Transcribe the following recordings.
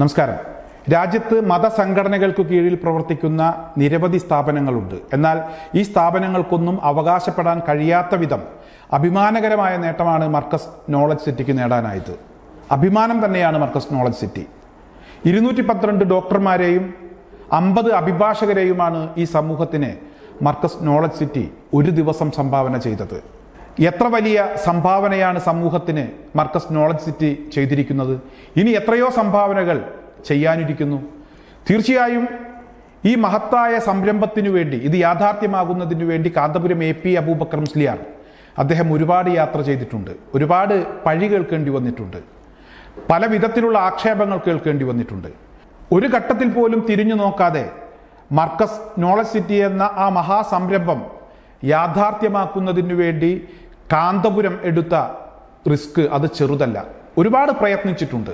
നമസ്കാരം. രാജ്യത്ത് മതസംഘടനകൾക്ക് കീഴിൽ പ്രവർത്തിക്കുന്ന നിരവധി സ്ഥാപനങ്ങളുണ്ട്. എന്നാൽ ഈ സ്ഥാപനങ്ങൾക്കൊന്നും അവകാശപ്പെടാൻ കഴിയാത്ത വിധം അഭിമാനകരമായ നേട്ടമാണ് മർക്കസ് നോളജ് സിറ്റിക്ക് നേടാനായത്. അഭിമാനം തന്നെയാണ് മർക്കസ് നോളജ് സിറ്റി. ഇരുന്നൂറ്റി പന്ത്രണ്ട് ഡോക്ടർമാരെയും അമ്പത് അഭിഭാഷകരെയുമാണ് ഈ സമൂഹത്തിന് മർക്കസ് നോളജ് സിറ്റി ഒരു ദിവസം സംഭാവന ചെയ്തത്. എത്ര വലിയ സംഭാവനയാണ് സമൂഹത്തിന് മർക്കസ് നോളജ് സിറ്റി ചെയ്തിരിക്കുന്നത്? ഇനി എത്രയോ സംഭാവനകൾ ചെയ്യാനിരിക്കുന്നു. തീർച്ചയായും ഈ മഹത്തായ സംരംഭത്തിനു വേണ്ടി ഇത് യാഥാർത്ഥ്യമാകുന്നതിനു വേണ്ടി കാന്തപുരം എ പി അബൂബക്കർ മുസ്ലിയാർ അദ്ദേഹം ഒരുപാട് യാത്ര ചെയ്തിട്ടുണ്ട്. ഒരുപാട് പഴി കേൾക്കേണ്ടി വന്നിട്ടുണ്ട്. പല വിധത്തിലുള്ള ആക്ഷേപങ്ങൾ കേൾക്കേണ്ടി വന്നിട്ടുണ്ട്. ഒരു ഘട്ടത്തിൽ പോലും തിരിഞ്ഞു നോക്കാതെ മർക്കസ് നോളജ് സിറ്റി എന്ന ആ മഹാസംരംഭം യാഥാർത്ഥ്യമാക്കുന്നതിനു വേണ്ടി കാന്തപുരം എടുത്ത റിസ്ക് അത് ചെറുതല്ല. ഒരുപാട് പ്രയത്നിച്ചിട്ടുണ്ട്.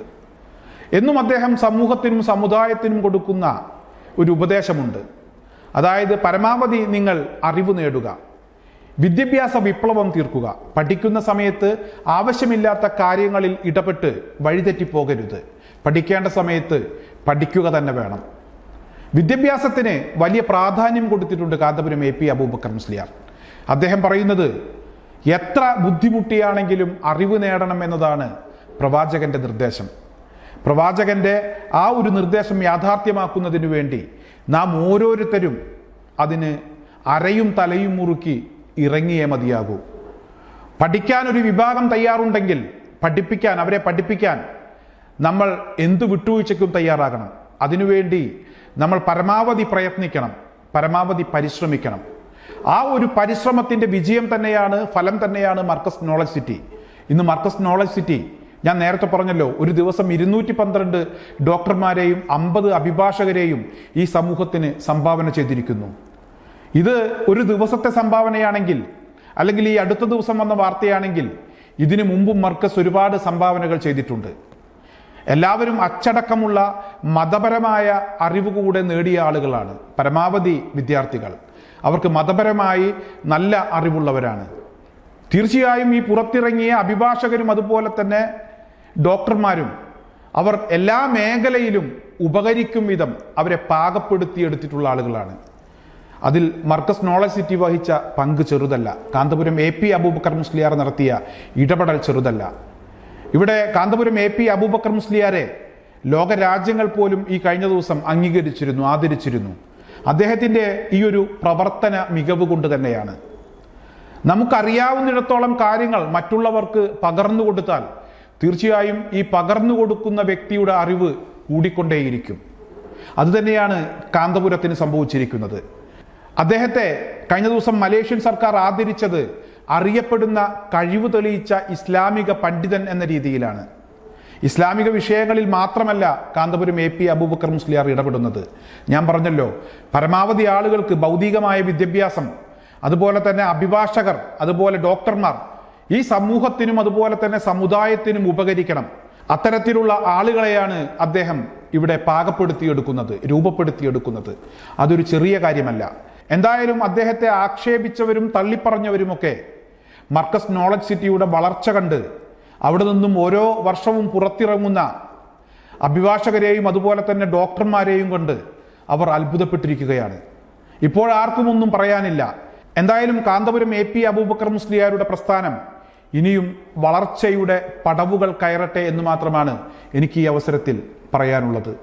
എന്നും അദ്ദേഹം സമൂഹത്തിനും സമുദായത്തിനും കൊടുക്കുന്ന ഒരു ഉപദേശമുണ്ട്. അതായത് പരമാവധി നിങ്ങൾ അറിവ് നേടുക. വിദ്യാഭ്യാസ വിപ്ലവം തീർക്കുക. പഠിക്കുന്ന സമയത്ത് ആവശ്യമില്ലാത്ത കാര്യങ്ങളിൽ ഇടപെട്ട് വഴിതെറ്റിപ്പോകരുത്. പഠിക്കേണ്ട സമയത്ത് പഠിക്കുക തന്നെ വേണം. വിദ്യാഭ്യാസത്തിന് വലിയ പ്രാധാന്യം കൊടുത്തിട്ടുണ്ട് കാന്തപുരം എ പി അബൂബക്കർ മുസ്ലിയാർ. അദ്ദേഹം പറയുന്നത് എത്ര ബുദ്ധിമുട്ടിയാണെങ്കിലും അറിവ് നേടണം എന്നതാണ് പ്രവാചകന്റെ നിർദ്ദേശം. പ്രവാചകന്റെ ആ ഒരു നിർദ്ദേശം യാഥാർത്ഥ്യമാക്കുന്നതിനു വേണ്ടി നാം ഓരോരുത്തരും അതിന് അരയും തലയും മുറുക്കി ഇറങ്ങിയേ മതിയാകൂ. പഠിക്കാൻ ഒരു വിഭാഗം തയ്യാറുണ്ടെങ്കിൽ പഠിപ്പിക്കാൻ അവരെ പഠിപ്പിക്കാൻ നമ്മൾ എന്തു വിട്ടുവീഴ്ചയ്ക്കും തയ്യാറാകണം. അതിനുവേണ്ടി നമ്മൾ പരമാവധി പ്രയത്നിക്കണം പരമാവധി പരിശ്രമിക്കണം. ആ ഒരു പരിശ്രമത്തിന്റെ വിജയം തന്നെയാണ് ഫലം തന്നെയാണ് മർക്കസ് നോളജ് സിറ്റി ഇന്ന് മർക്കസ് നോളജ് സിറ്റി ഞാൻ നേരത്തെ പറഞ്ഞല്ലോ ഒരു ദിവസം ഇരുന്നൂറ്റി പന്ത്രണ്ട് ഡോക്ടർമാരെയും അമ്പത് അഭിഭാഷകരെയും ഈ സമൂഹത്തിന് സംഭാവന ചെയ്തിരിക്കുന്നു. ഇത് ഒരു ദിവസത്തെ സംഭാവനയാണെങ്കിൽ അല്ലെങ്കിൽ ഈ അടുത്ത ദിവസം വന്ന വാർത്തയാണെങ്കിൽ ഇതിനു മുമ്പും മർക്കസ് ഒരുപാട് സംഭാവനകൾ ചെയ്തിട്ടുണ്ട്. എല്ലാവരും അച്ചടക്കമുള്ള മതപരമായ അറിവ് കൂടെ നേടിയ ആളുകളാണ് പരമാവധി വിദ്യാർത്ഥികൾ. അവർക്ക് മതപരമായി നല്ല അറിവുള്ളവരാണ്. തീർച്ചയായും ഈ പുറത്തിറങ്ങിയ അഭിഭാഷകരും അതുപോലെ തന്നെ ഡോക്ടർമാരും അവർ എല്ലാ മേഖലയിലും ഉപകരിക്കും വിധം അവരെ പാകപ്പെടുത്തിയെടുത്തിട്ടുള്ള ആളുകളാണ്. അതിൽ മർക്കസ് നോളജ് സിറ്റി വഹിച്ച പങ്ക് ചെറുതല്ല. കാന്തപുരം എ പി അബൂബക്കർ മുസ്ലിയാർ നടത്തിയ ഇടപെടൽ ചെറുതല്ല. ഇവിടെ കാന്തപുരം എ പി അബൂബക്കർ മുസ്ലിയാരെ ലോകരാജ്യങ്ങൾ പോലും ഈ കഴിഞ്ഞ ദിവസം അംഗീകരിച്ചിരുന്നു ആദരിച്ചിരുന്നു. അദ്ദേഹത്തിന്റെ ഈ ഒരു പ്രവർത്തന മികവ് കൊണ്ട് തന്നെയാണ്. നമുക്കറിയാവുന്നിടത്തോളം കാര്യങ്ങൾ മറ്റുള്ളവർക്ക് പകർന്നു കൊടുത്താൽ തീർച്ചയായും ഈ പകർന്നു കൊടുക്കുന്ന വ്യക്തിയുടെ അറിവ് കൂടിക്കൊണ്ടേയിരിക്കും. അതുതന്നെയാണ് കാന്തപുരത്തിന് സംഭവിച്ചിരിക്കുന്നത്. അദ്ദേഹത്തെ കഴിഞ്ഞ ദിവസം മലേഷ്യൻ സർക്കാർ ആദരിച്ചത് അറിയപ്പെടുന്ന കഴിവ് തെളിയിച്ച ഇസ്ലാമിക പണ്ഡിതൻ എന്ന രീതിയിലാണ്. ഇസ്ലാമിക വിഷയങ്ങളിൽ മാത്രമല്ല കാന്തപുരം എ പി അബൂബക്കർ മുസ്ലിയാർ ഇടപെടുന്നത്. ഞാൻ പറഞ്ഞല്ലോ പരമാവധി ആളുകൾക്ക് ഭൗതികമായ വിദ്യാഭ്യാസം അതുപോലെ തന്നെ അഭിഭാഷകർ അതുപോലെ ഡോക്ടർമാർ ഈ സമൂഹത്തിനും അതുപോലെ തന്നെ സമുദായത്തിനും ഉപകരിക്കണം. അത്തരത്തിലുള്ള ആളുകളെയാണ് അദ്ദേഹം ഇവിടെ പാകപ്പെടുത്തിയെടുക്കുന്നത് രൂപപ്പെടുത്തിയെടുക്കുന്നത്. അതൊരു ചെറിയ കാര്യമല്ല. എന്തായാലും അദ്ദേഹത്തെ ആക്ഷേപിച്ചവരും തള്ളിപ്പറഞ്ഞവരുമൊക്കെ മർക്കസ് നോളജ് സിറ്റിയുടെ വളർച്ച കണ്ട് അവിടെ നിന്നും ഓരോ വർഷവും പുറത്തിറങ്ങുന്ന അഭിഭാഷകരെയും അതുപോലെ തന്നെ ഡോക്ടർമാരെയും കൊണ്ട് അവർ അത്ഭുതപ്പെട്ടിരിക്കുകയാണ്. ഇപ്പോൾ ആർക്കും ഒന്നും പറയാനില്ല. എന്തായാലും കാന്തപുരം എ പി അബൂബക്കർ മുസ്ലിയാരുടെ പ്രസ്ഥാനം ഇനിയും വളർച്ചയുടെ പടവുകൾ കയറട്ടെ എന്ന് മാത്രമാണ് എനിക്ക് ഈ അവസരത്തിൽ പറയാനുള്ളത്.